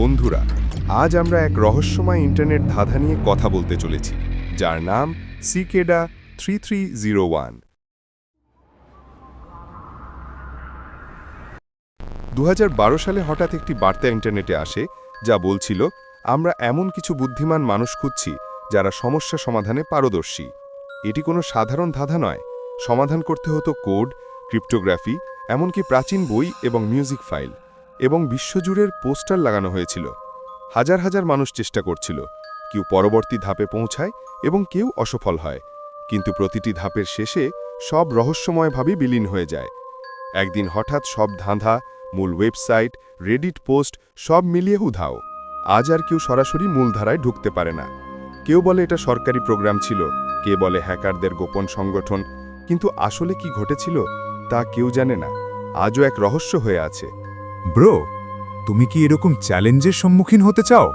বন্ধুরা, আজ আমরা এক রহস্যময় ইন্টারনেট ধাঁধা নিয়ে কথা বলতে চলেছি, যার নাম cicada three three zero one. দু সালে হঠাৎ একটি বার্তা ইন্টারনেটে আসে, যা বলছিল, আমরা এমন কিছু বুদ্ধিমান মানুষ খুঁজছি, যারা সমস্যা সমাধানে পারদর্শী। এটি কোনো সাধারণ ধাঁধা নয়, সমাধান করতে হতো কোড, ক্রিপ্টোগ্রাফি, এমনকি প্রাচীন বই এবং মিউজিক ফাইল। এবং বিশ্বজুড়ের পোস্টার লাগানো হয়েছিল। হাজার হাজার মানুষ চেষ্টা করছিল, কেউ পরবর্তী ধাপে পৌঁছায় এবং কেউ অসফল হয়। কিন্তু প্রতিটি ধাপের শেষে সব রহস্যময়ভাবে বিলীন হয়ে যায়। একদিন হঠাৎ সব ধাঁধা, মূল ওয়েবসাইট, রেডিট পোস্ট সব মিলিয়ে উধাও আজ আর কেউ সরাসরি মূলধারায় ঢুকতে পারে না। কেউ বলে এটা সরকারি প্রোগ্রাম ছিল, কে বলে হ্যাকারদের গোপন সংগঠন, কিন্তু আসলে কি ঘটেছিল তা কেউ জানে না। আজও এক রহস্য হয়ে আছে। ব্রো তুমি কি এরকম চ্যালেঞ্জের সম্মুখীন হতে চাও?